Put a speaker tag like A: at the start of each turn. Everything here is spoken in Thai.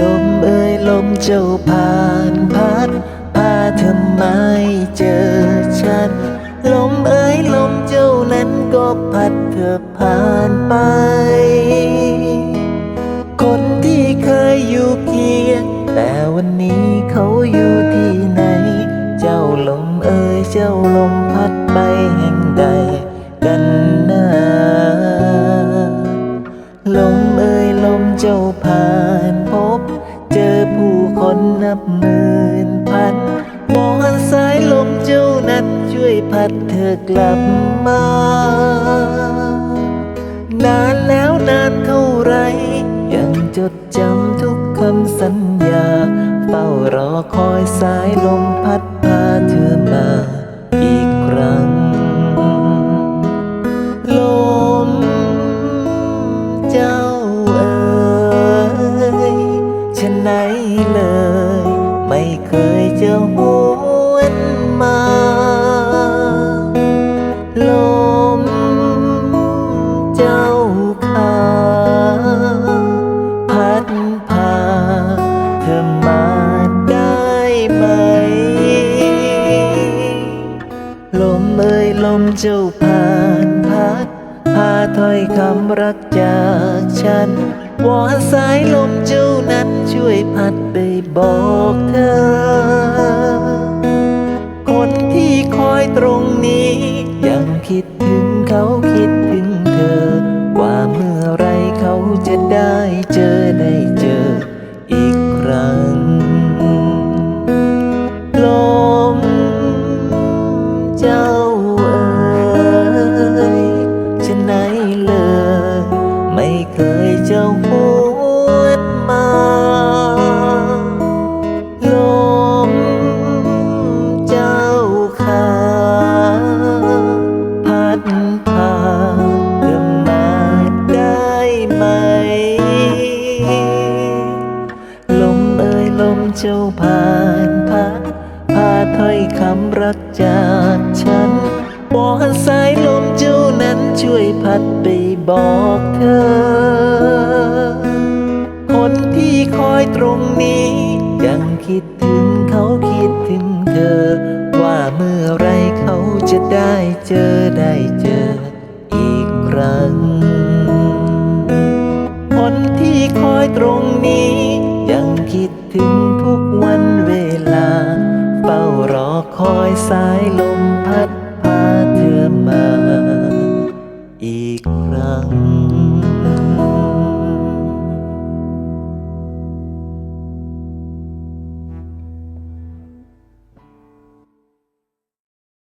A: ลมเอ่ยลมเจ้าผ่านพัดพาเธอไม่เจอฉัน ลมเอ้ยลมเจ้านั้นก็พัดเธอผ่านไป คนที่เคยอยู่เคียงแต่วันนี้เขาอยู่ที่ไหน เจ้าลมเอ้ยเจ้าลมพัดไปแห่งใดกันนะลมเอ่ยลมเจ้าผ่า ยพัดเธอกลับมา นานแล้วนานเท่าไร ยังจดจำทุกคำสัญญา เฝ้ารอคอยสายลมพัดพาเธอมาอีกครั้ง ลมเจ้าเอ๋ยฉะไหนเลย จ้าขาพัดพาเธอมาได้ไหม ลมเอ่ยลมเจ้าผ่านพัดพาถ้อยคำรักจากฉันวอนสายลมเจ้านั้นช่วยพัดไปบอกเธอ คนที่คอยตรงนี้ ยังคิดถึงเขาคิดานพัดพาถ้อยคำรักจากฉันบอกสายลมเจ้านั้นช่วยพัดไปบอกเธอ คนที่คอยตรงนี้ ยังคิดถึงเขาคิดถึงเธอ ว่าเมื่อไรเขาจะได้เจอได้เจออีกครั้ง คนที่คอยตรงนี้ ยังคิดถึง สายลม